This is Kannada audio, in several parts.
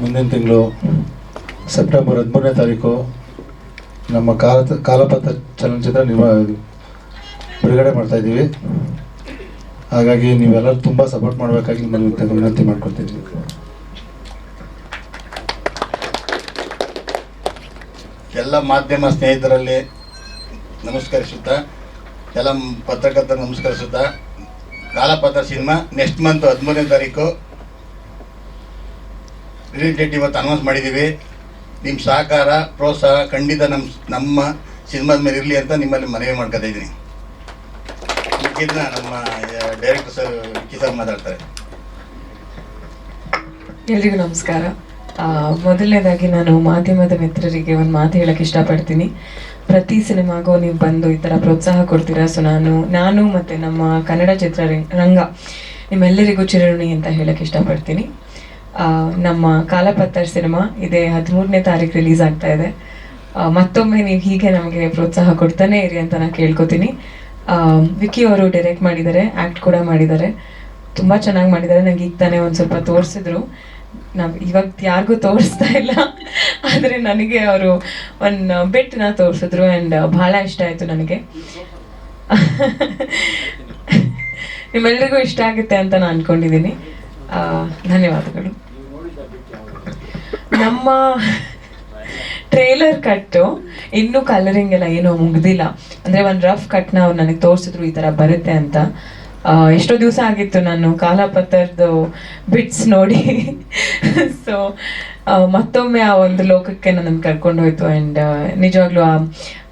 ಮುಂದಿನ ತಿಂಗಳು ಸೆಪ್ಟೆಂಬರ್ ಹದಿಮೂರನೇ ತಾರೀಕು ನಮ್ಮ ಕಾಲ ಕಾಲಪತ್ರ ಚಲನಚಿತ್ರ ನಿರ್ಮಾ ಬಿಡುಗಡೆ ಮಾಡ್ತಾ ಇದ್ದೀವಿ. ಹಾಗಾಗಿ ನೀವೆಲ್ಲರೂ ತುಂಬ ಸಪೋರ್ಟ್ ಮಾಡಬೇಕಾಗಿ ನಿಮ್ಮಲ್ಲಿ ವಿನಂತಿ ಮಾಡ್ಕೊಳ್ತಿದ್ವಿ. ಎಲ್ಲ ಮಾಧ್ಯಮ ಸ್ನೇಹಿತರಲ್ಲಿ ನಮಸ್ಕರಿಸುತ್ತಾ, ಎಲ್ಲ ಪತ್ರಕರ್ತರು ನಮಸ್ಕರಿಸುತ್ತಾ ಕಾಲಪತ್ರ ಸಿನಿಮಾ ನೆಕ್ಸ್ಟ್ ಮಂತ್ ಹದಿಮೂರನೇ ತಾರೀಕು ರಿಲೀಸ್ ಡೇಟ್ ಇವತ್ತು ಅನೌನ್ಸ್ ಮಾಡಿದ್ದೀವಿ ನಿಮ್ಮ ಸಹಕಾರ, ಪ್ರೋತ್ಸಾಹ ಖಂಡಿತ ನಮ್ಮ ನಮ್ಮ ಸಿನಿಮಾದ ಮೇಲೆ ಇರಲಿ ಅಂತ ನಿಮ್ಮಲ್ಲಿ ಮನವಿ ಮಾಡ್ಕೊತಾ ಇದ್ದೀನಿ. ಇದನ್ನ ನಮ್ಮ ಡೈರೆಕ್ಟರ್ ಸರ್ ವಿಕ್ಕಿ ಸರ್ ಮಾತಾಡ್ತಾರೆ. ಎಲ್ರಿಗೂ ನಮಸ್ಕಾರ. ಮೊದಲನೇದಾಗಿ ನಾನು ಮಾಧ್ಯಮದ ಮಿತ್ರರಿಗೆ ಒಂದು ಮಾತು ಹೇಳಕ್ಕೆ ಇಷ್ಟಪಡ್ತೀನಿ. ಪ್ರತಿ ಸಿನಿಮಾಗೂ ನೀವು ಬಂದು ಈ ಥರ ಪ್ರೋತ್ಸಾಹ ಕೊಡ್ತೀರಾ? ಸೊ ನಾನು ನಾನು ಮತ್ತು ನಮ್ಮ ಕನ್ನಡ ಚಿತ್ರರಂಗ ರಂಗ ನಿಮ್ಮೆಲ್ಲರಿಗೂ ಚಿರಋಣಿ ಅಂತ ಹೇಳಕ್ಕೆ ಇಷ್ಟಪಡ್ತೀನಿ. ನಮ್ಮ ಕಾಲಪತ್ತರ್ ಸಿನಿಮಾ ಇದೆ ಹದಿಮೂರನೇ ತಾರೀಕು ರಿಲೀಸ್ ಆಗ್ತಾ ಇದೆ. ಮತ್ತೊಮ್ಮೆ ನೀವು ಹೀಗೆ ನಮಗೆ ಪ್ರೋತ್ಸಾಹ ಕೊಡ್ತಾನೆ ಇರಿ ಅಂತ ನಾನು ಕೇಳ್ಕೊತೀನಿ. ವಿಕಿ ವಿಕ್ಕಿ ಅವರು ಡೈರೆಕ್ಟ್ ಮಾಡಿದ್ದಾರೆ ಆ್ಯಕ್ಟ್ ಕೂಡ ಮಾಡಿದ್ದಾರೆ. ತುಂಬ ಚೆನ್ನಾಗಿ ಮಾಡಿದ್ದಾರೆ. ನನಗೆ ಈಗ ತಾನೇ ಒಂದು ಸ್ವಲ್ಪ ತೋರಿಸಿದ್ರು. ನಾವು ಇವಾಗ ಯಾರಿಗೂ ತೋರಿಸ್ತಾ ಇಲ್ಲ. ಆದರೆ ನನಗೆ ಅವರು ಒಂದು ಬೆಟ್ಟನ ತೋರಿಸಿದ್ರು ಆ್ಯಂಡ್ ಭಾಳ ಇಷ್ಟ ಆಯಿತು ನನಗೆ. ನಿಮ್ಮೆಲ್ರಿಗೂ ಇಷ್ಟ ಆಗುತ್ತೆ ಅಂತ ನಾನು ಅಂದ್ಕೊಂಡಿದ್ದೀನಿ ಧನ್ಯವಾದಗಳು. ನಮ್ಮ ಟ್ರೇಲರ್ ಕಟ್ಟು ಇನ್ನೂ ಕಲರಿಂಗ್ ಎಲ್ಲ ಏನೂ ಮುಗ್ದಿಲ್ಲ. ಅಂದ್ರೆ ಒಂದು ರಫ್ ಕಟ್ನ ಅವ್ರು ನನಗೆ ತೋರಿಸಿದ್ರು ಈ ತರ ಬರುತ್ತೆ ಅಂತ. ಎಷ್ಟೋ ದಿವಸ ಆಗಿತ್ತು ನಾನು ಕಾಲಪತ್ರದ್ದು ಬಿಟ್ಸ್ ನೋಡಿ. ಸೊ ಮತ್ತೊಮ್ಮೆ ಆ ಒಂದು ಲೋಕಕ್ಕೆ ನನ್ನನ್ನು ಕರ್ಕೊಂಡು ಹೋಯ್ತು ಆ್ಯಂಡ್ ನಿಜವಾಗ್ಲೂ ಆ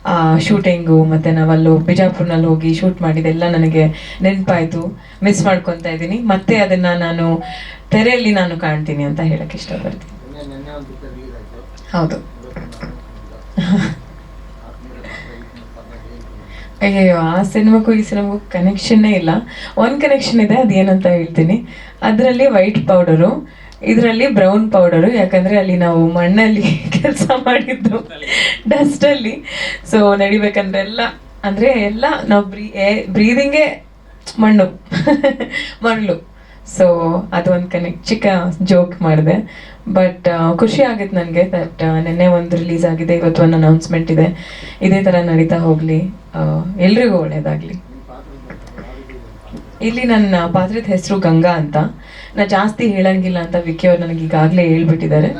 ಆ ಶೂಟಿಂಗು ಮತ್ತು ನಾವಲ್ಲೂ ಬಿಜಾಪುರ್ನಲ್ಲಿ ಹೋಗಿ ಶೂಟ್ ಮಾಡಿದೆಲ್ಲ ನನಗೆ ನೆನಪಾಯಿತು. ಮಿಸ್ ಮಾಡ್ಕೊತಾ ಇದ್ದೀನಿ. ಮತ್ತೆ ಅದನ್ನು ನಾನು ತೆರೆಯಲ್ಲಿ ನಾನು ಕಾಣ್ತೀನಿ ಅಂತ ಹೇಳಕ್ಕೆ ಇಷ್ಟಪಡ್ತೀನಿ. ಹೌದು. ಅಯ್ಯಯ್ಯೋ, ಆ ಸಿನಿಮಾಕ್ಕೂ ಈ ಸಿನಿಮಾಗೂ ಕನೆಕ್ಷನ್ನೇ ಇಲ್ಲ. ಒಂದು ಕನೆಕ್ಷನ್ ಇದೆ, ಅದೇನಂತ ಹೇಳ್ತೀನಿ. ಅದರಲ್ಲಿ ವೈಟ್ ಪೌಡರು ಇದರಲ್ಲಿ ಬ್ರೌನ್ ಪೌಡರು ಯಾಕಂದರೆ ಅಲ್ಲಿ ನಾವು ಮಣ್ಣಲ್ಲಿ ಕೆಲಸ ಮಾಡಿದ್ದು ಡಸ್ಟಲ್ಲಿ ಸೊ ನಡಿಬೇಕಂದ್ರೆ ಎಲ್ಲ, ಅಂದರೆ ಎಲ್ಲ ನಾವು ಬ್ರೀ ಬ್ರೀದಿಂಗೇ ಮಣ್ಣು. ಮರಳು ಸೊ ಅದು ಒಂದು ಕನೆಕ್ಟ್ ಚಿಕ್ಕ ಜೋಕ್ ಮಾಡಿದೆ. ಬಟ್ ಖುಷಿ ಆಗಿತ್ತು ನನಗೆ ದಟ್ ನಿನ್ನೆ ಒಂದು ರಿಲೀಸ್ ಆಗಿದೆ, ಇವತ್ತು ಒಂದು ಅನೌನ್ಸ್ಮೆಂಟ್ ಇದೆ. ಇದೇ ಥರ ನಡೀತಾ ಹೋಗಲಿ. ಎಲ್ರಿಗೂ ಒಳ್ಳೇದಾಗಲಿ. ಇಲ್ಲಿ ನನ್ನ ಪಾತ್ರದ ಹೆಸರು ಗಂಗಾ ಅಂತ. ನಾ ಜಾಸ್ತಿ ಹೇಳಂಗಿಲ್ಲ ಅಂತ ವಿಕಿ ಅವ್ರು ನನಗೆ ಈಗಾಗಲೇ ಹೇಳ್ಬಿಟ್ಟಿದ್ದಾರೆ.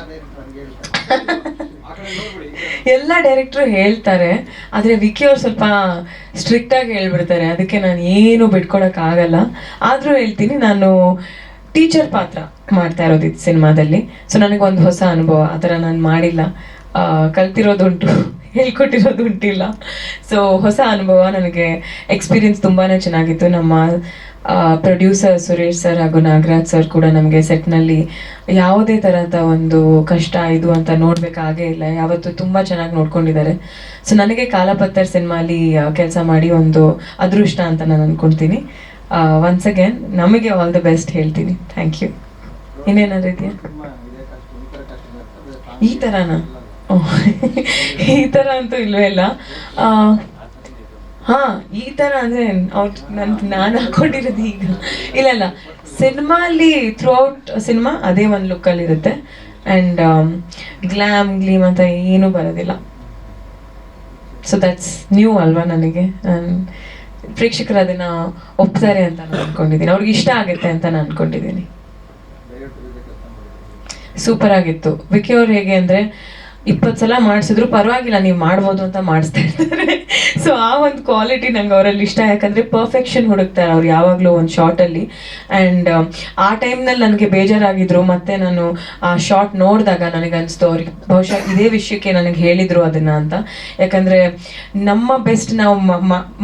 ಎಲ್ಲ ಡೈರೆಕ್ಟ್ರು ಹೇಳ್ತಾರೆ. ಆದರೆ ವಿಕಿ ಅವ್ರು ಸ್ವಲ್ಪ ಸ್ಟ್ರಿಕ್ಟಾಗಿ ಹೇಳ್ಬಿಡ್ತಾರೆ. ಅದಕ್ಕೆ ನಾನು ಏನು ಬಿಟ್ಕೊಡೋಕ್ಕಾಗಲ್ಲ. ಆದರೂ ಹೇಳ್ತೀನಿ, ನಾನು ಟೀಚರ್ ಪಾತ್ರ ಮಾಡ್ತಾ ಇರೋದು ಇದು ಸಿನಿಮಾದಲ್ಲಿ. ಸೊ ನನಗೊಂದು ಹೊಸ ಅನುಭವ. ಆ ಥರ ನಾನು ಮಾಡಿಲ್ಲ. ಕಲ್ತಿರೋದುಂಟು, ಹೇಳ್ಕೊಟ್ಟಿರೋದುಂಟಿಲ್ಲ. ಸೊ ಹೊಸ ಅನುಭವ ನನಗೆ ಎಕ್ಸ್ಪೀರಿಯನ್ಸ್ ತುಂಬಾ ಚೆನ್ನಾಗಿತ್ತು. ನಮ್ಮ ಪ್ರೊಡ್ಯೂಸರ್ ಸುರೇಶ್ ಸರ್ ಹಾಗೂ ನಾಗರಾಜ್ ಸರ್ ಕೂಡ ನಮಗೆ ಸೆಟ್ನಲ್ಲಿ ಯಾವುದೇ ಥರದ ಒಂದು ಕಷ್ಟ, ಇದು ಅಂತ ನೋಡಬೇಕಾಗೇ ಇಲ್ಲ. ಯಾವತ್ತು ತುಂಬ ಚೆನ್ನಾಗಿ ನೋಡ್ಕೊಂಡಿದ್ದಾರೆ. ಸೊ ನನಗೆ ಕಾಲಪತ್ತರ್ ಸಿನಿಮಾಲಿ ಕೆಲಸ ಮಾಡಿ ಒಂದು ಅದೃಷ್ಟ ಅಂತ ನಾನು ಅಂದ್ಕೊಳ್ತೀನಿ ಒನ್ಸ್ ಅಗೇನ್ ನಮಗೆ ಆಲ್ ದ ಬೆಸ್ಟ್ ಹೇಳ್ತೀನಿ. ಥ್ಯಾಂಕ್ ಯು ಇನ್ನೇನಾದ್ರು ಇದೆಯಾ? ಈ ಥರನಾ ಈ ಥರ ಅಂತೂ ಇಲ್ವೇ ಇಲ್ಲ. ಹಾ, ಈ ಥರ ಅಂದರೆ ಅವ್ರು ನನ್, ನಾನು ಹಾಕೊಂಡಿರೋದು ಈಗ. ಇಲ್ಲ ಇಲ್ಲ. ಸಿನಿಮಾಲಿ ಥ್ರೂ ಔಟ್ ಸಿನಿಮಾ ಅದೇ ಒಂದು ಲುಕ್ಕಲ್ಲಿ ಇರುತ್ತೆ. ಆ್ಯಂಡ್ ಗ್ಲಾಮ್ ಗ್ಲೀಮ್ ಅಂತ ಏನೂ ಬರೋದಿಲ್ಲ. ಸೊ ದಟ್ಸ್ ನ್ಯೂ ಅಲ್ವಾ ನನಗೆ? ನಾನ್ ಪ್ರೇಕ್ಷಕರು ಅದನ್ನ ಒಪ್ತಾರೆ ಅಂತ ನಾನು ಅನ್ಕೊಂಡಿದ್ದೀನಿ. ಅವ್ರಿಗೆ ಇಷ್ಟ ಆಗುತ್ತೆ ಅಂತ ನಾನು ಅನ್ಕೊಂಡಿದ್ದೀನಿ. ಸೂಪರ್ ಆಗಿತ್ತು. ವಿಕಿ ಅವ್ರು ಹೇಗೆ ಅಂದ್ರೆ ಇಪ್ಪತ್ತು ಸಲ ಮಾಡಿಸಿದ್ರು ಪರವಾಗಿಲ್ಲ, ನೀವು ಮಾಡ್ಬೋದು ಅಂತ ಮಾಡಿಸ್ತಾ ಇರ್ತಾರೆ. ಸೊ ಆ ಒಂದು ಕ್ವಾಲಿಟಿ ನಂಗೆ ಅವರಲ್ಲಿ ಇಷ್ಟ. ಯಾಕಂದ್ರೆ ಪರ್ಫೆಕ್ಷನ್ ಹುಡುಕ್ತಾರೆ ಅವ್ರು ಯಾವಾಗಲೂ ಒಂದು ಶಾರ್ಟಲ್ಲಿ ಆ್ಯಂಡ್ ಆ ಟೈಮ್ನಲ್ಲಿ ನನಗೆ ಬೇಜಾರಾಗಿದ್ರು. ಮತ್ತೆ ನಾನು ಆ ಶಾರ್ಟ್ ನೋಡಿದಾಗ ನನಗೆ ಅನಿಸ್ತು, ಅವ್ರಿಗೆ ಬಹುಶಃ ಇದೇ ವಿಷಯಕ್ಕೆ ನನಗೆ ಹೇಳಿದ್ರು ಅದನ್ನ ಅಂತ. ಯಾಕಂದ್ರೆ ನಮ್ಮ ಬೆಸ್ಟ್ ನಾವು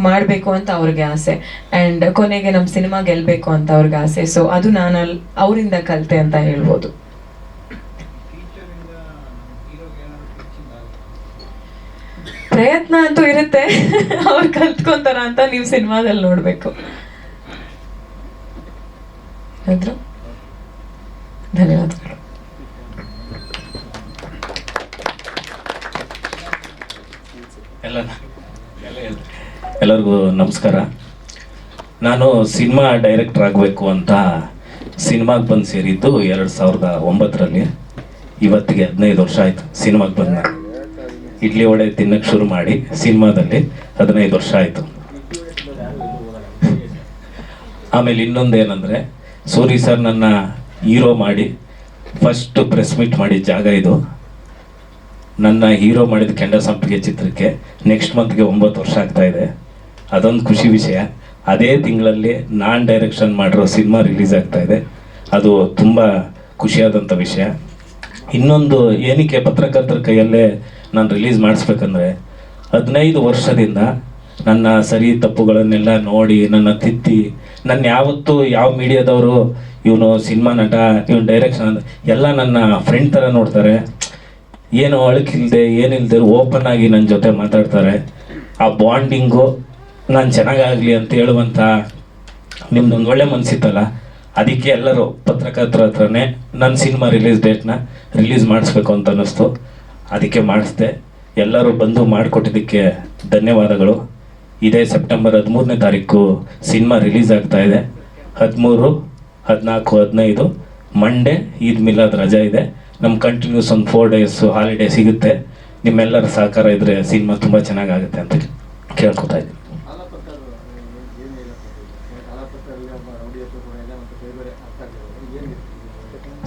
ಮಾಡಬೇಕು ಅಂತ ಅವ್ರಿಗೆ ಆಸೆ. ಆ್ಯಂಡ್ ಕೊನೆಗೆ ನಮ್ಮ ಸಿನಿಮಾ ಗೆಲ್ಲಬೇಕು ಅಂತ ಅವ್ರಿಗೆ ಆಸೆ. ಸೊ ಅದು ನಾನು ಅವರಿಂದ ಕಲಿತೆ ಅಂತ ಹೇಳ್ಬೋದು. ಪ್ರಯತ್ನ ಅಂತೂ ಇರುತ್ತೆ. ಅವ್ರು ಕಲ್ತ್ಕೊಂತಾರ ಅಂತ ನೀವು ಸಿನಿಮಾದಲ್ಲಿ ನೋಡ್ಬೇಕು. ಧನ್ಯವಾದಗಳು. ಎಲ್ಲರಿಗೂ ನಮಸ್ಕಾರ. ನಾನು ಸಿನಿಮಾ ಡೈರೆಕ್ಟರ್ ಆಗಬೇಕು ಅಂತ ಸಿನಿಮಾಗೆ ಬಂದು ಸೇರಿದ್ದು ಎರಡು ಸಾವಿರದ ಒಂಬತ್ತರಲ್ಲಿ. ಇವತ್ತಿಗೆ ಹದಿನೈದು ವರ್ಷ ಆಯಿತು ಸಿನಿಮಾಗೆ ಬಂದ ಇಡ್ಲಿ ವಡೆ ತಿನ್ನಕ್ಕೆ ಶುರು ಮಾಡಿ ಸಿನಿಮಾದಲ್ಲಿ ಹದಿನೈದು ವರ್ಷ ಆಯಿತು. ಆಮೇಲೆ ಇನ್ನೊಂದು ಏನಂದರೆ, ಸೂರಿ ಸರ್ ನನ್ನ ಹೀರೋ ಮಾಡಿ ಫಸ್ಟ್ ಪ್ರೆಸ್ ಮೀಟ್ ಮಾಡಿದ ಜಾಗ ಇದು. ನನ್ನ ಹೀರೋ ಮಾಡಿದ ಕೆಂಡ ಸಂಪಿಗೆ ಚಿತ್ರಕ್ಕೆ ನೆಕ್ಸ್ಟ್ ಮಂತ್ಗೆ ಒಂಬತ್ತು ವರ್ಷ ಆಗ್ತಾ ಇದೆ. ಅದೊಂದು ಖುಷಿ ವಿಷಯ. ಅದೇ ತಿಂಗಳಲ್ಲಿ ನಾನ್ ಡೈರೆಕ್ಷನ್ ಮಾಡಿರೋ ಸಿನಿಮಾ ರಿಲೀಸ್ ಆಗ್ತಾ ಇದೆ. ಅದು ತುಂಬ ಖುಷಿಯಾದಂಥ ವಿಷಯ. ಇನ್ನೊಂದು ಏನಕ್ಕೆ ಪತ್ರಕರ್ತರ ಕೈಯಲ್ಲೇ ನಾನು ರಿಲೀಸ್ ಮಾಡಿಸ್ಬೇಕಂದ್ರೆ ಹದಿನೈದು ವರ್ಷದಿಂದ ನನ್ನ ಸರಿ ತಪ್ಪುಗಳನ್ನೆಲ್ಲ ನೋಡಿ, ನನ್ನ ತಿತ್ತಿ ನನ್ನ ಯಾವತ್ತೂ ಯಾವ ಮೀಡಿಯಾದವರು ಇವನು ಸಿನಿಮಾ ನಟ, ಇವನು ಡೈರೆಕ್ಷನ್ ಎಲ್ಲ ನನ್ನ ಫ್ರೆಂಡ್ ಥರ ನೋಡ್ತಾರೆ. ಏನು ಅಳಕಿಲ್ಲದೆ ಏನಿಲ್ಲದೆ ಓಪನ್ ಆಗಿ ನನ್ನ ಜೊತೆ ಮಾತಾಡ್ತಾರೆ. ಆ ಬಾಂಡಿಂಗು ನಾನು ಚೆನ್ನಾಗಾಗಲಿ ಅಂತ ಹೇಳುವಂಥ ನಿಮ್ದೊಂದು ಒಳ್ಳೆ ಮನಸ್ಸಿತ್ತಲ್ಲ ಅದಕ್ಕೆ ಎಲ್ಲರೂ ಪತ್ರಕರ್ತರ ಹತ್ರನೇ ನನ್ನ ಸಿನಿಮಾ ರಿಲೀಸ್ ಡೇಟ್ನ ರಿಲೀಸ್ ಮಾಡಿಸ್ಬೇಕು ಅಂತ ಅನ್ನಿಸ್ತು. ಅದಕ್ಕೆ ಮಾಡಿಸ್ದೆ. ಎಲ್ಲರೂ ಬಂದು ಮಾಡಿಕೊಟ್ಟಿದ್ದಕ್ಕೆ ಧನ್ಯವಾದಗಳು. ಇದೇ ಸೆಪ್ಟೆಂಬರ್ ಹದಿಮೂರನೇ ತಾರೀಕು ಸಿನಿಮಾ ರಿಲೀಸ್ ಆಗ್ತಾ ಇದೆ. ಹದಿಮೂರು, ಹದಿನಾಲ್ಕು, ಹದಿನೈದು ಮಂಡೇ ಈದ್ ಮಿಲಾದ್ ರಜಾ ಇದೆ. ನಮ್ಮ ಕಂಟಿನ್ಯೂಸ್ ಒಂದು ಫೋರ್ ಡೇಸು ಹಾಲಿಡೇ ಸಿಗುತ್ತೆ. ನಿಮ್ಮೆಲ್ಲರ ಸಹಕಾರ ಇದ್ದರೆ ಸಿನಿಮಾ ತುಂಬ ಚೆನ್ನಾಗಾಗುತ್ತೆ ಅಂತ ಕೇಳ್ಕೊತಾ ಇದ್ದೀನಿ.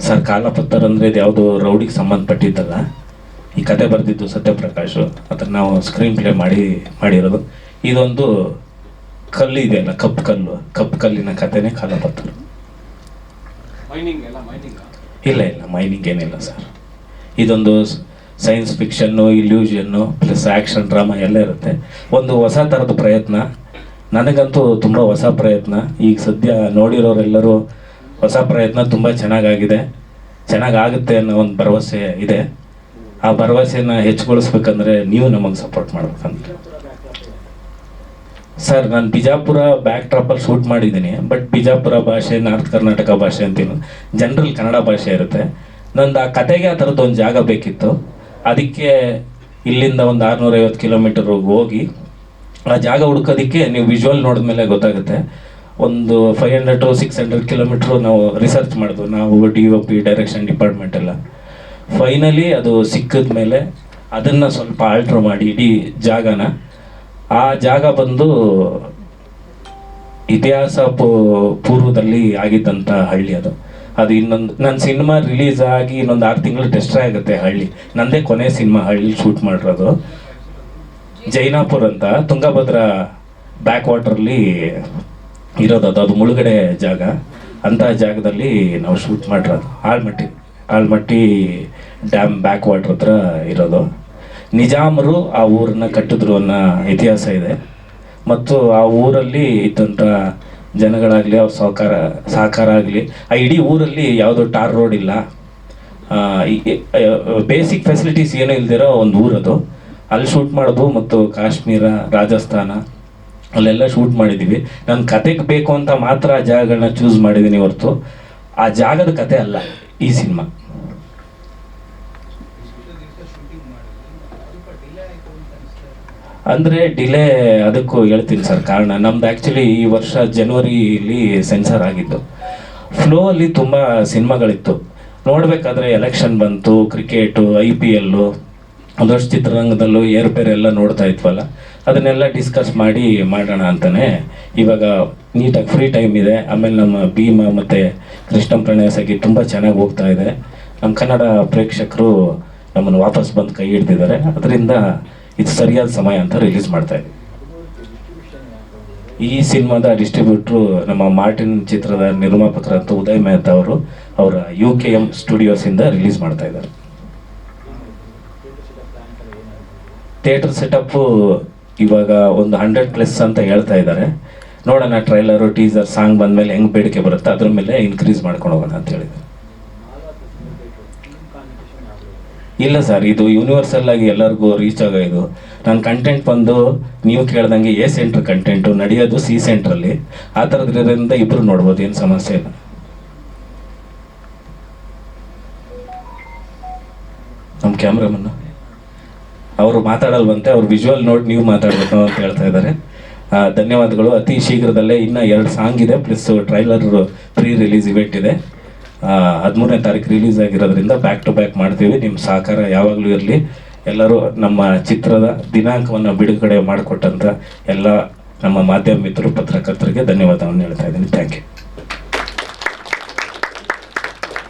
ಸರ್ ಕಾಲಪತ್ತರ್ ಅಂದರೆ ಇದು ಯಾವುದು ರೌಡಿಗೆ ಸಂಬಂಧಪಟ್ಟಿದ್ದಲ್ಲ. ಈ ಕತೆ ಬರೆದಿದ್ದು ಸತ್ಯಪ್ರಕಾಶ್ ಅದನ್ನು ನಾವು ಸ್ಕ್ರೀನ್ ಪ್ಲೇ ಮಾಡಿ ಮಾಡಿರೋದು. ಇದೊಂದು ಕಲ್ಲು ಇದೆಯಲ್ಲ ಕಪ್ಪು ಕಲ್ಲು. ಕಪ್ಪು ಕಲ್ಲಿನ ಕಥೆನೇ ಕಾಲಪತ್ತರು ಇಲ್ಲ ಇಲ್ಲ ಮೈನಿಂಗ್ ಏನಿಲ್ಲ ಸರ್ ಇದೊಂದು science fiction illusion plus action drama ಎಲ್ಲ ಇರುತ್ತೆ. ಒಂದು ಹೊಸ ಥರದ ಪ್ರಯತ್ನ. ನನಗಂತೂ ತುಂಬ ಹೊಸ ಪ್ರಯತ್ನ. ಈಗ ಸದ್ಯ ನೋಡಿರೋರೆಲ್ಲರೂ ಹೊಸ ಪ್ರಯತ್ನ ತುಂಬ ಚೆನ್ನಾಗಾಗಿದೆ. ಚೆನ್ನಾಗಾಗುತ್ತೆ ಅನ್ನೋ ಒಂದು ಭರವಸೆ ಇದೆ. ಆ ಭರವಸೆನ ಹೆಚ್ಚುಗೊಳಿಸ್ಬೇಕಂದ್ರೆ ನೀವು ನಮಗೆ ಸಪೋರ್ಟ್ ಮಾಡ್ಬೇಕಂತ. ಸರ್, ನಾನು ಬಿಜಾಪುರ ಬ್ಯಾಕ್ ಟ್ರಾಪಲ್ಲಿ ಶೂಟ್ ಮಾಡಿದ್ದೀನಿ ಬಟ್ ಬಿಜಾಪುರ ಭಾಷೆ, ನಾರ್ತ್ ಕರ್ನಾಟಕ ಭಾಷೆ ಅಂತೀನಿ ಜನರಲ್ ಕನ್ನಡ ಭಾಷೆ ಇರುತ್ತೆ. ನಂದು ಆ ಕತೆಗೆ ಆ ಥರದ್ದು ಒಂದು ಜಾಗ ಬೇಕಿತ್ತು. ಅದಕ್ಕೆ ಇಲ್ಲಿಂದ ಒಂದು ಆರುನೂರೈವತ್ತು ಕಿಲೋಮೀಟರ್ ಹೋಗಿ, ಆ ಜಾಗ ಹುಡ್ಕೋದಕ್ಕೆ ನೀವು ವಿಜುವಲ್ ನೋಡಿದ್ಮೇಲೆ ಗೊತ್ತಾಗುತ್ತೆ. ಒಂದು five hundred to six hundred kilometre ನಾವು ರಿಸರ್ಚ್ ಮಾಡಿದ್ವು. ನಾವು D O P direction department ಎಲ್ಲ ಫೈನಲಿ ಅದು ಸಿಕ್ಕಿದ ಮೇಲೆ ಅದನ್ನು ಸ್ವಲ್ಪ ಆಲ್ಟ್ರ್ ಮಾಡಿ ಇಡೀ ಜಾಗನ. ಆ ಜಾಗ ಬಂದು ಇತಿಹಾಸ ಪೂರ್ವದಲ್ಲಿ ಆಗಿದ್ದಂಥ ಹಳ್ಳಿ ಅದು. ಅದು ಇನ್ನೊಂದು ನನ್ನ ಸಿನಿಮಾ ರಿಲೀಸ್ ಆಗಿ ಇನ್ನೊಂದು ಆರು ತಿಂಗಳು ಟೆಸ್ಟ್ ಆಗುತ್ತೆ ಹಳ್ಳಿ. ನಂದೇ ಕೊನೆ ಸಿನಿಮಾ ಹಳ್ಳಿ ಶೂಟ್ ಮಾಡಿರೋದು. ಜೈನಾಪುರ್ ಅಂತ ತುಂಗಭದ್ರಾ ಬ್ಯಾಕ್ ವಾಟ್ರಲ್ಲಿ ಇರೋದು ಅದು ಅದು ಮುಳುಗಡೆ ಜಾಗ. ಅಂಥ ಜಾಗದಲ್ಲಿ ನಾವು ಶೂಟ್ ಮಾಡಿರೋದು. Almatti. Almatti dam back water ಹತ್ರ ಇರೋದು. ನಿಜಾಮರು ಆ ಊರನ್ನ ಕಟ್ಟಿದ್ರು ಅನ್ನೋ ಇತಿಹಾಸ ಇದೆ. ಮತ್ತು ಆ ಊರಲ್ಲಿ ಇದ್ದಂಥ ಜನಗಳಾಗಲಿ, ಅವ್ರ ಸಹಕಾರ ಸಹಕಾರ ಆಗಲಿ, ಆ ಇಡೀ ಊರಲ್ಲಿ ಯಾವುದೋ ಟಾರ್ ರೋಡ್ ಇಲ್ಲ. ಬೇಸಿಕ್ ಫೆಸಿಲಿಟೀಸ್ ಏನೂ ಇಲ್ದಿರೋ ಒಂದು ಊರದು. ಅಲ್ಲಿ ಶೂಟ್ ಮಾಡೋದು ಮತ್ತು ಕಾಶ್ಮೀರ, ರಾಜಸ್ಥಾನ ಅಲ್ಲೆಲ್ಲ ಶೂಟ್ ಮಾಡಿದ್ದೀವಿ ನನ್ನ ಕತೆಗೆ ಬೇಕು ಅಂತ ಮಾತ್ರ ಆ ಜಾಗಗಳನ್ನ ಚೂಸ್ ಮಾಡಿದ್ದೀನಿ ಹೊರತು. ಆ ಜಾಗದ ಕತೆ ಅಲ್ಲ, ಈ ಸಿನಿಮಾ ಅಂದರೆ ಡಿಲೇ ಅದಕ್ಕೂ ಹೇಳ್ತೀನಿ ಸರ್ ಕಾರಣ. ನಮ್ದು ಆ್ಯಕ್ಚುಲಿ ಈ ವರ್ಷ ಜನವರಿಲಿ ಸೆನ್ಸರ್ ಆಗಿದ್ದು. ಫ್ಲೋ ಅಲ್ಲಿ ತುಂಬ ಸಿನಿಮಾಗಳಿತ್ತು ನೋಡಬೇಕಾದ್ರೆ ಎಲೆಕ್ಷನ್ ಬಂತು ಕ್ರಿಕೆಟು ಐ ಪಿ ಎಲ್ಲು ಒಂದಷ್ಟು ಚಿತ್ರರಂಗದಲ್ಲೂ ಏರ್ಪೇರ್ ಎಲ್ಲ ನೋಡ್ತಾ ಇದ್ವಲ್ಲ, ಅದನ್ನೆಲ್ಲ ಡಿಸ್ಕಸ್ ಮಾಡಿ ಮಾಡೋಣ ಅಂತಲೇ ಇವಾಗ ನೀಟಾಗಿ ಫ್ರೀ ಟೈಮ್ ಇದೆ. ಆಮೇಲೆ ನಮ್ಮ ಭೀಮ ಮತ್ತು ಕೃಷ್ಣ ಪ್ರಣಯ ಸಖಿ ತುಂಬ ಚೆನ್ನಾಗಿ ಹೋಗ್ತಾ ಇದೆ. ನಮ್ಮ ಕನ್ನಡ ಪ್ರೇಕ್ಷಕರು ನಮ್ಮನ್ನು ವಾಪಸ್ ಬಂದು ಕೈ ಹಿಡ್ದಿದ್ದಾರೆ. ಅದರಿಂದ ಇದು ಸರಿಯಾದ ಸಮಯ ಅಂತ ರಿಲೀಸ್ ಮಾಡ್ತಾ ಇದ್ದೀವಿ. ಈ ಸಿನಿಮಾದ ಡಿಸ್ಟ್ರಿಬ್ಯೂಟ್ರು ನಮ್ಮ ಮಾರ್ಟಿನ್ ಚಿತ್ರದ ನಿರ್ಮಾಪಕರಂತ ಉದಯ್ ಮೆಹ್ತಾ ಅವರು, ಅವರ ಯು ಕೆ ಎಂ ಸ್ಟುಡಿಯೋಸಿಂದ ರಿಲೀಸ್ ಮಾಡ್ತಾ ಇದ್ದಾರೆ. ಥಿಯೇಟರ್ ಸೆಟಪ್ಪು ಇವಾಗ ಒಂದು ಹಂಡ್ರೆಡ್ ಪ್ಲಸ್ ಅಂತ ಹೇಳ್ತಾ ಇದ್ದಾರೆ. ನೋಡೋಣ ಟ್ರೈಲರು ಟೀಸರ್ ಸಾಂಗ್ ಬಂದಮೇಲೆ ಹೆಂಗೆ ಬೇಡಿಕೆ ಬರುತ್ತೆ ಅದ್ರ ಮೇಲೆ ಇನ್ಕ್ರೀಸ್ ಮಾಡ್ಕೊಂಡು ಹೋಗೋಣ ಅಂತ ಹೇಳಿದ್ರು. ಇಲ್ಲ ಸರ್, ಇದು ಯೂನಿವರ್ಸಲ್ ಆಗಿ ಎಲ್ಲರಿಗೂ ರೀಚ್ ಆಗೋ ಇದು. ನನ್ನ ಕಂಟೆಂಟ್ ಬಂದು ನೀವು ಕೇಳ್ದಂಗೆ ಎ ಸೆಂಟ್ರ್ ಕಂಟೆಂಟು ನಡೆಯೋದು ಸಿ ಸೆಂಟ್ರಲ್ಲಿ ಆ ಥರದ್ರಿಂದ ಇಬ್ಬರು ನೋಡ್ಬೋದು, ಏನು ಸಮಸ್ಯೆ ಇಲ್ಲ. ನಮ್ಮ ಕ್ಯಾಮ್ರಾಮನ್ನು ಅವರು ಮಾತಾಡಲ್ವಂತೆ, ಅವ್ರು ವಿಜುವಲ್ ನೋಡಿ ನೀವು ಮಾತಾಡಬೇಕು ಅಂತ ಹೇಳ್ತಾ ಇದ್ದಾರೆ. ಧನ್ಯವಾದಗಳು. ಅತಿ ಶೀಘ್ರದಲ್ಲೇ ಇನ್ನು ಎರಡು ಸಾಂಗ್ ಇದೆ plus trailer pre release event ಇದೆ. ಹದಿಮೂರನೇ ತಾರೀಕು ರಿಲೀಸ್ ಆಗಿರೋದ್ರಿಂದ ಬ್ಯಾಕ್ ಟು ಬ್ಯಾಕ್ ಮಾಡ್ತೀವಿ. ನಿಮ್ಮ ಸಹಕಾರ ಯಾವಾಗಲೂ ಇರಲಿ. ಎಲ್ಲರೂ ನಮ್ಮ ಚಿತ್ರದ ದಿನಾಂಕವನ್ನು ಬಿಡುಗಡೆ ಮಾಡಿಕೊಟ್ಟಂಥ ಎಲ್ಲ ನಮ್ಮ ಮಾಧ್ಯಮ ಮಿತ್ರರು, ಪತ್ರಕರ್ತರಿಗೆ ಧನ್ಯವಾದವನ್ನು ಹೇಳ್ತಾ ಇದ್ದೀನಿ. Thank you